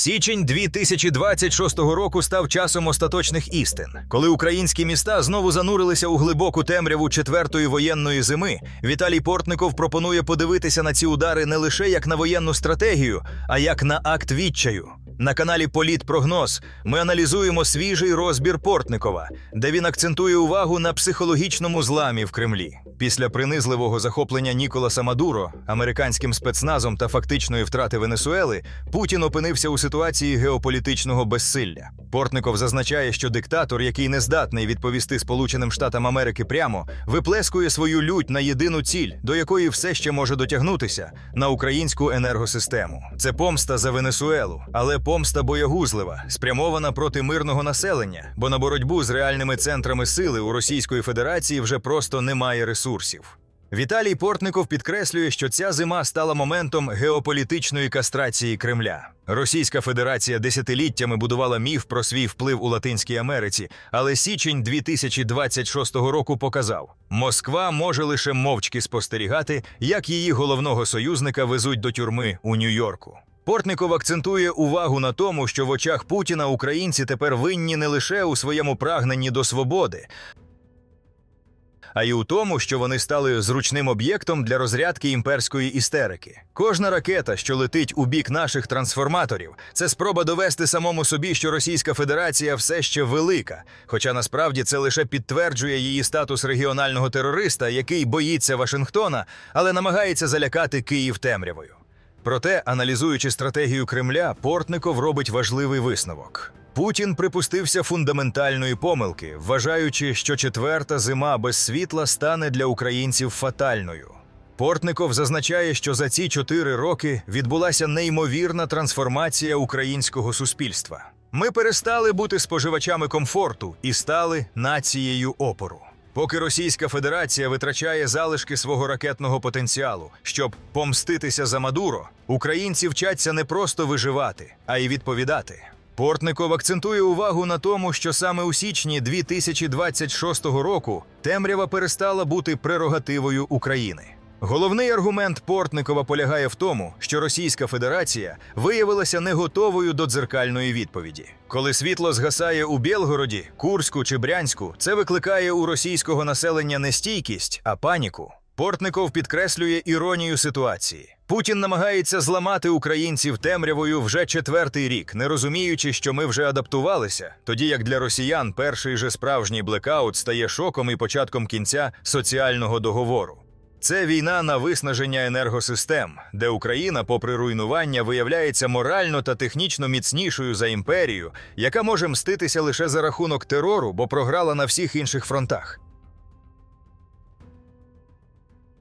Січень 2026 року став часом остаточних істин, коли українські міста знову занурилися у глибоку темряву четвертої воєнної зими. Віталій Портников пропонує подивитися на ці удари не лише як на воєнну стратегію, а як на акт відчаю. На каналі Політпрогноз ми аналізуємо свіжий розбір Портникова, де він акцентує увагу на психологічному зламі в Кремлі. Після принизливого захоплення Ніколаса Мадуро американським спецназом та фактичної втрати Венесуели Путін опинився у ситуації геополітичного безсилля. Портников зазначає, що диктатор, який не здатний відповісти Сполученим Штатам Америки прямо, виплескує свою лють на єдину ціль, до якої все ще може дотягнутися на українську енергосистему. Це помста за Венесуелу, але помста боягузлива, спрямована проти мирного населення, бо на боротьбу з реальними центрами сили у Російської Федерації вже просто немає ресурсів. Віталій Портников підкреслює, що ця зима стала моментом геополітичної кастрації Кремля. Російська Федерація десятиліттями будувала міф про свій вплив у Латинській Америці, але січень 2026 року показав: Москва може лише мовчки спостерігати, як її головного союзника везуть до тюрми у Нью-Йорку. Портников акцентує увагу на тому, що в очах Путіна українці тепер винні не лише у своєму прагненні до свободи, а й у тому, що вони стали зручним об'єктом для розрядки імперської істерики. Кожна ракета, що летить у бік наших трансформаторів, це спроба довести самому собі, що Російська Федерація все ще велика, хоча насправді це лише підтверджує її статус регіонального терориста, який боїться Вашингтона, але намагається залякати Київ темрявою. Проте, аналізуючи стратегію Кремля, Портников робить важливий висновок. Путін припустився фундаментальної помилки, вважаючи, що четверта зима без світла стане для українців фатальною. Портников зазначає, що за ці чотири роки відбулася неймовірна трансформація українського суспільства. Ми перестали бути споживачами комфорту і стали нацією опору. Поки Російська Федерація витрачає залишки свого ракетного потенціалу, щоб помститися за Мадуро, українці вчаться не просто виживати, а й відповідати. Портников акцентує увагу на тому, що саме у січні 2026 року темрява перестала бути прерогативою України. Головний аргумент Портникова полягає в тому, що Російська Федерація виявилася не готовою до дзеркальної відповіді. Коли світло згасає у Білгороді, Курську чи Брянську, це викликає у російського населення не стійкість, а паніку. Портников підкреслює іронію ситуації. Путін намагається зламати українців темрявою вже четвертий рік, не розуміючи, що ми вже адаптувалися, тоді як для росіян перший же справжній блекаут стає шоком і початком кінця соціального договору. Це війна на виснаження енергосистем, де Україна, попри руйнування, виявляється морально та технічно міцнішою за імперію, яка може мститися лише за рахунок терору, бо програла на всіх інших фронтах.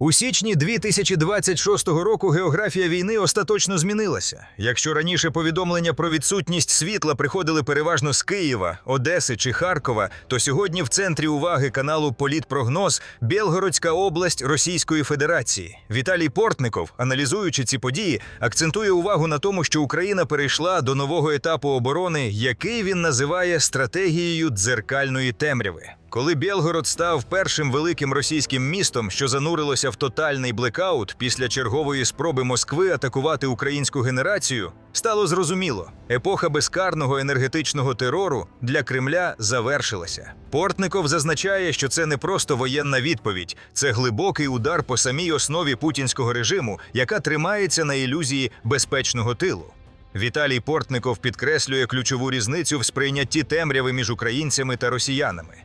У січні 2026 року географія війни остаточно змінилася. Якщо раніше повідомлення про відсутність світла приходили переважно з Києва, Одеси чи Харкова, то сьогодні в центрі уваги каналу Політпрогноз Білгородська область Російської Федерації. Віталій Портников, аналізуючи ці події, акцентує увагу на тому, що Україна перейшла до нового етапу оборони, який він називає стратегією дзеркальної темряви. Коли Білгород став першим великим російським містом, що занурилося в тотальний блекаут після чергової спроби Москви атакувати українську генерацію, стало зрозуміло, епоха безкарного енергетичного терору для Кремля завершилася. Портников зазначає, що це не просто воєнна відповідь, це глибокий удар по самій основі путінського режиму, яка тримається на ілюзії безпечного тилу. Віталій Портников підкреслює ключову різницю в сприйнятті темряви між українцями та росіянами.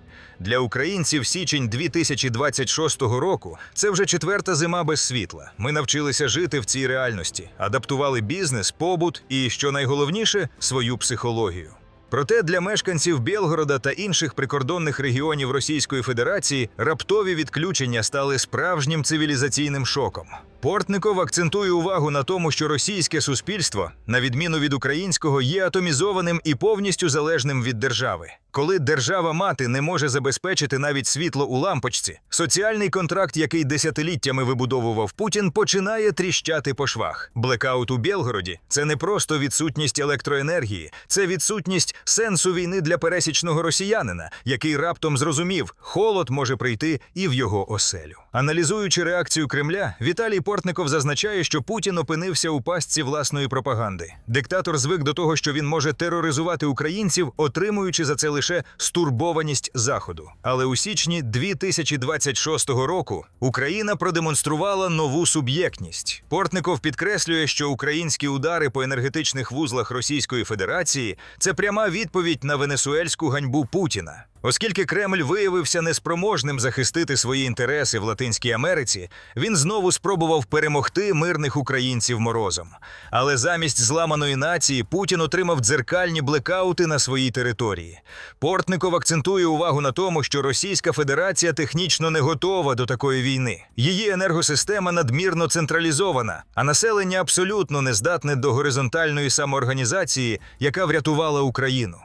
Для українців січень 2026 року це вже четверта зима без світла. Ми навчилися жити в цій реальності, адаптували бізнес, побут і, що найголовніше, свою психологію. Проте для мешканців Білгорода та інших прикордонних регіонів Російської Федерації раптові відключення стали справжнім цивілізаційним шоком. Портников акцентує увагу на тому, що російське суспільство, на відміну від українського, є атомізованим і повністю залежним від держави. Коли держава-мати не може забезпечити навіть світло у лампочці, соціальний контракт, який десятиліттями вибудовував Путін, починає тріщати по швах. Блекаут у Білгороді це не просто відсутність електроенергії, це відсутність сенсу війни для пересічного росіянина, який раптом зрозумів, холод може прийти і в його оселю. Аналізуючи реакцію Кремля, Віталій Портников зазначає, що Путін опинився у пастці власної пропаганди. Диктатор звик до того, що він може тероризувати українців, отримуючи за це лише стурбованість заходу. Але у січні 2026 року Україна продемонструвала нову суб'єктність. Портников підкреслює, що українські удари по енергетичних вузлах Російської Федерації це пряма відповідь на венесуельську ганьбу Путіна. Оскільки Кремль виявився неспроможним захистити свої інтереси в Латинській Америці, він знову спробував перемогти мирних українців морозом. Але замість зламаної нації Путін отримав дзеркальні блекаути на своїй території. Портников акцентує увагу на тому, що Російська Федерація технічно не готова до такої війни. Її енергосистема надмірно централізована, а населення абсолютно не здатне до горизонтальної самоорганізації, яка врятувала Україну.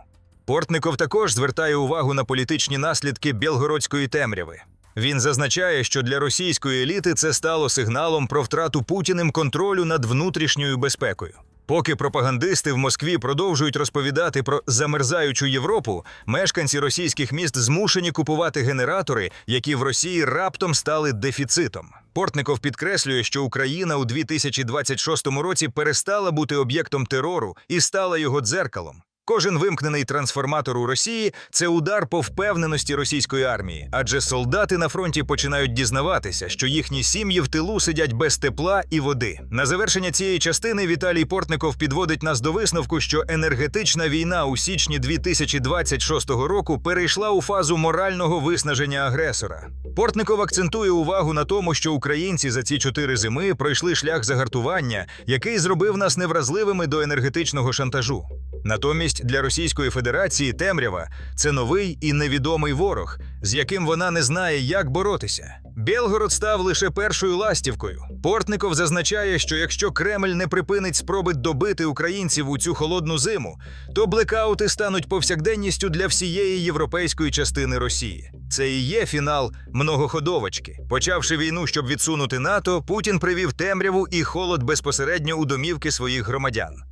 Портников також звертає увагу на політичні наслідки білгородської темряви. Він зазначає, що для російської еліти це стало сигналом про втрату Путіним контролю над внутрішньою безпекою. Поки пропагандисти в Москві продовжують розповідати про замерзаючу Європу, мешканці російських міст змушені купувати генератори, які в Росії раптом стали дефіцитом. Портников підкреслює, що Україна у 2026 році перестала бути об'єктом терору і стала його дзеркалом. Кожен вимкнений трансформатор у Росії це удар по впевненості російської армії, адже солдати на фронті починають дізнаватися, що їхні сім'ї в тилу сидять без тепла і води. На завершення цієї частини Віталій Портников підводить нас до висновку, що енергетична війна у січні 2026 року перейшла у фазу морального виснаження агресора. Портников акцентує увагу на тому, що українці за ці чотири зими пройшли шлях загартування, який зробив нас невразливими до енергетичного шантажу. Натомість для Російської Федерації темрява це новий і невідомий ворог, з яким вона не знає, як боротися. Білгород став лише першою ластівкою. Портников зазначає, що якщо Кремль не припинить спроби добити українців у цю холодну зиму, то блекаути стануть повсякденністю для всієї європейської частини Росії. Це і є фінал многоходовочки. Почавши війну, щоб відсунути НАТО, Путін привів темряву і холод безпосередньо у домівки своїх громадян.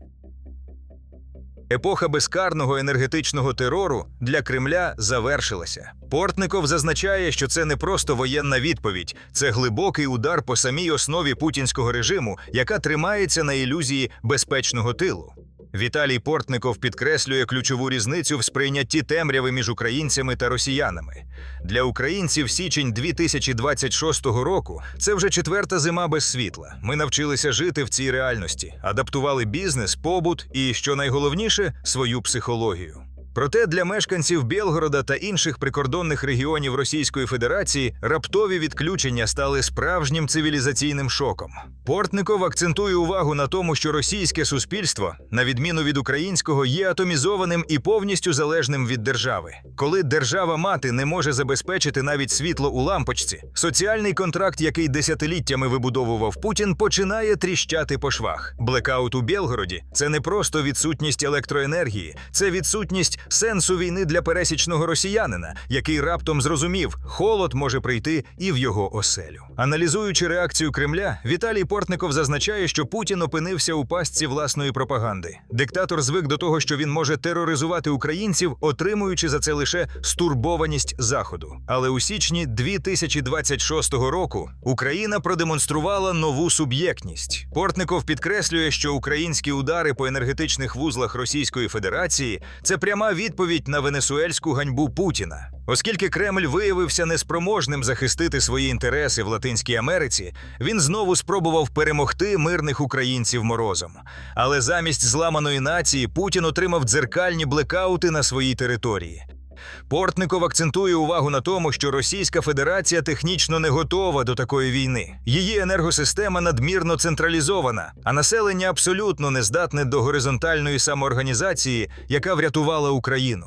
Епоха безкарного енергетичного терору для Кремля завершилася. Портников зазначає, що це не просто воєнна відповідь, це глибокий удар по самій основі путінського режиму, яка тримається на ілюзії безпечного тилу. Віталій Портников підкреслює ключову різницю в сприйнятті темряви між українцями та росіянами. Для українців січень 2026 року це вже четверта зима без світла. Ми навчилися жити в цій реальності, адаптували бізнес, побут і, що найголовніше, свою психологію. Проте для мешканців Білгорода та інших прикордонних регіонів Російської Федерації раптові відключення стали справжнім цивілізаційним шоком. Портников акцентує увагу на тому, що російське суспільство, на відміну від українського, є атомізованим і повністю залежним від держави. Коли держава-мати не може забезпечити навіть світло у лампочці, соціальний контракт, який десятиліттями вибудовував Путін, починає тріщати по швах. Блекаут у Білгороді це не просто відсутність електроенергії, це відсутність сенсу війни для пересічного росіянина, який раптом зрозумів, холод може прийти і в його оселю. Аналізуючи реакцію Кремля, Віталій Портников зазначає, що Путін опинився у пастці власної пропаганди. Диктатор звик до того, що він може тероризувати українців, отримуючи за це лише стурбованість заходу. Але у січні 2026 року Україна продемонструвала нову суб'єктність. Портников підкреслює, що українські удари по енергетичних вузлах Російської Федерації це пряма відповідь на венесуельську ганьбу Путіна. Оскільки Кремль виявився неспроможним захистити свої інтереси в Латинській Америці, він знову спробував перемогти мирних українців морозом. Але замість зламаної нації Путін отримав дзеркальні блекаути на своїй території. Портников акцентує увагу на тому, що Російська Федерація технічно не готова до такої війни. Її енергосистема надмірно централізована, а населення абсолютно не здатне до горизонтальної самоорганізації, яка врятувала Україну.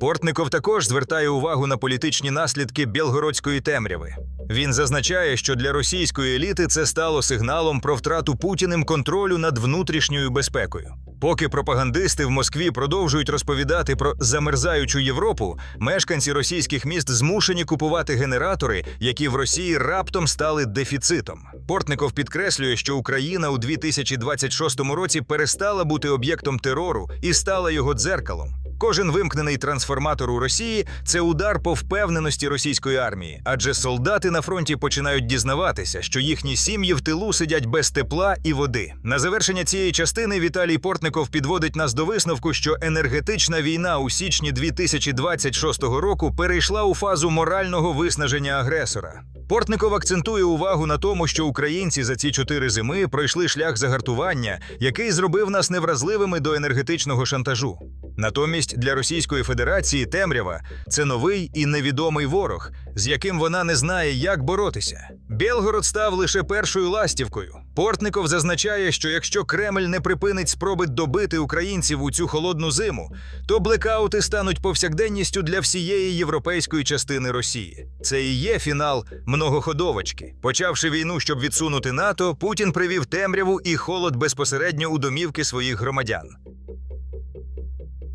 Портников також звертає увагу на політичні наслідки білгородської темряви. Він зазначає, що для російської еліти це стало сигналом про втрату Путіним контролю над внутрішньою безпекою. Поки пропагандисти в Москві продовжують розповідати про замерзаючу Європу, мешканці російських міст змушені купувати генератори, які в Росії раптом стали дефіцитом. Портников підкреслює, що Україна у 2026 році перестала бути об'єктом терору і стала його дзеркалом. Кожен вимкнений трансформатор у Росії це удар по впевненості російської армії, адже солдати на фронті починають дізнаватися, що їхні сім'ї в тилу сидять без тепла і води. На завершення цієї частини Віталій Портников підводить нас до висновку, що енергетична війна у січні 2026 року перейшла у фазу морального виснаження агресора. Портников акцентує увагу на тому, що українці за ці чотири зими пройшли шлях загартування, який зробив нас невразливими до енергетичного шантажу. Натомість для Російської Федерації темрява це новий і невідомий ворог, з яким вона не знає, як боротися. Білгород став лише першою ластівкою. Портников зазначає, що якщо Кремль не припинить спроби добити українців у цю холодну зиму, то блекаути стануть повсякденністю для всієї європейської частини Росії. Це і є фінал многоходовочки. Почавши війну, щоб відсунути НАТО, Путін привів темряву і холод безпосередньо у домівки своїх громадян.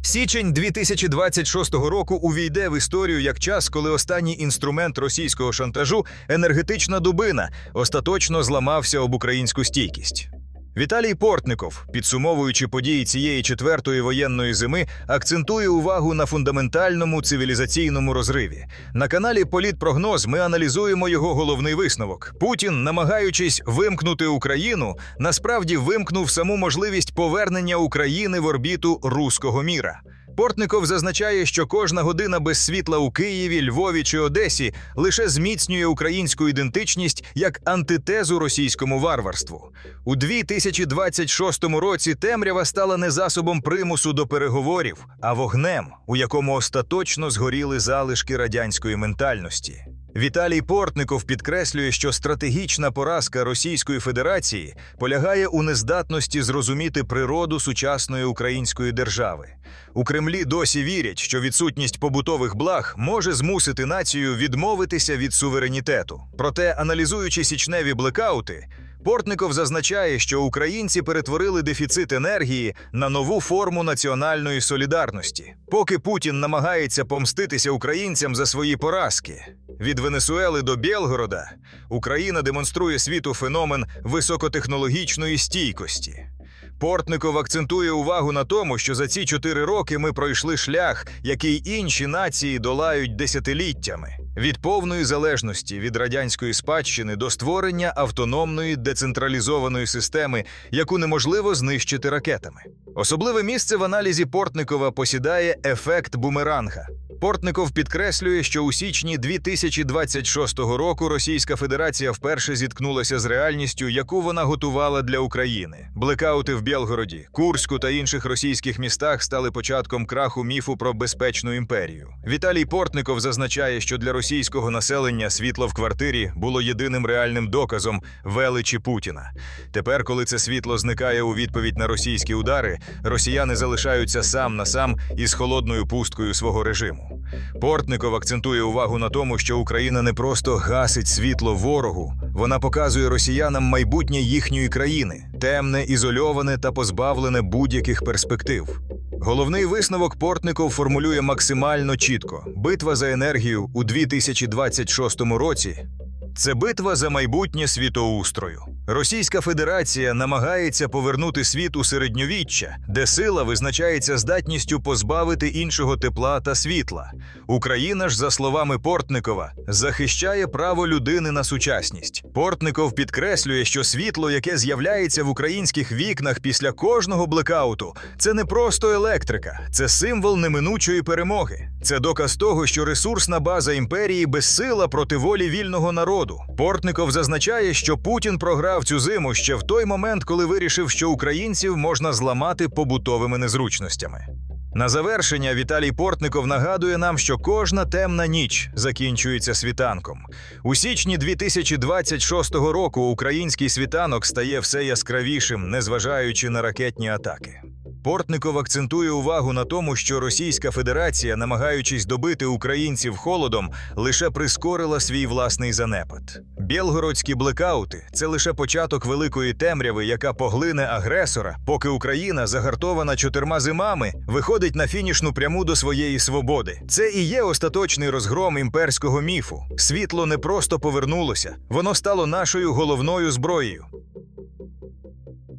Січень 2026 року увійде в історію як час, коли останній інструмент російського шантажу енергетична дубина остаточно зламався об українську стійкість. Віталій Портников, підсумовуючи події цієї четвертої воєнної зими, акцентує увагу на фундаментальному цивілізаційному розриві. На каналі Політпрогноз ми аналізуємо його головний висновок. Путін, намагаючись вимкнути Україну, насправді вимкнув саму можливість повернення України в орбіту руського міра. Портников зазначає, що кожна година без світла у Києві, Львові чи Одесі лише зміцнює українську ідентичність як антитезу російському варварству. У 2026 році темрява стала не засобом примусу до переговорів, а вогнем, у якому остаточно згоріли залишки радянської ментальності. Віталій Портников підкреслює, що стратегічна поразка Російської Федерації полягає у нездатності зрозуміти природу сучасної української держави. У Кремлі досі вірять, що відсутність побутових благ може змусити націю відмовитися від суверенітету. Проте, аналізуючи січневі блекаути, Портников зазначає, що українці перетворили дефіцит енергії на нову форму національної солідарності. Поки Путін намагається помститися українцям за свої поразки. Від Венесуели до Білгорода Україна демонструє світу феномен високотехнологічної стійкості. Портников акцентує увагу на тому, що за ці чотири роки ми пройшли шлях, який інші нації долають десятиліттями. Від повної залежності від радянської спадщини до створення автономної децентралізованої системи, яку неможливо знищити ракетами. Особливе місце в аналізі Портникова посідає ефект бумеранга. Портников підкреслює, що у січні 2026 року Російська Федерація вперше зіткнулася з реальністю, яку вона готувала для України. Блекаути в Білгороді, Курську та інших російських містах стали початком краху міфу про безпечну імперію. Віталій Портников зазначає, що для російського населення світло в квартирі було єдиним реальним доказом величі Путіна. Тепер, коли це світло зникає у відповідь на російські удари, росіяни залишаються сам на сам із холодною пусткою свого режиму. Портников акцентує увагу на тому, що Україна не просто гасить світло ворогу, вона показує росіянам майбутнє їхньої країни, темне, ізольоване та позбавлене будь-яких перспектив. Головний висновок Портников формулює максимально чітко: битва за енергію у 2026 році це битва за майбутнє світоустрою. Російська Федерація намагається повернути світ у середньовіччя, де сила визначається здатністю позбавити іншого тепла та світла. Україна ж, за словами Портникова, захищає право людини на сучасність. Портников підкреслює, що світло, яке з'являється в українських вікнах після кожного блекауту, це не просто електрика, це символ неминучої перемоги. Це доказ того, що ресурсна база імперії безсила проти волі вільного народу. Портников зазначає, що Путін програв цю зиму ще в той момент, коли вирішив, що українців можна зламати побутовими незручностями. На завершення Віталій Портников нагадує нам, що кожна темна ніч закінчується світанком. У січні 2026 року український світанок стає все яскравішим, незважаючи на ракетні атаки. Портников акцентує увагу на тому, що Російська Федерація, намагаючись добити українців холодом, лише прискорила свій власний занепад. Білгородські блекаути це лише початок великої темряви, яка поглине агресора, поки Україна, загартована чотирма зимами, виходить на фінішну пряму до своєї свободи. Це і є остаточний розгром імперського міфу. Світло не просто повернулося, воно стало нашою головною зброєю.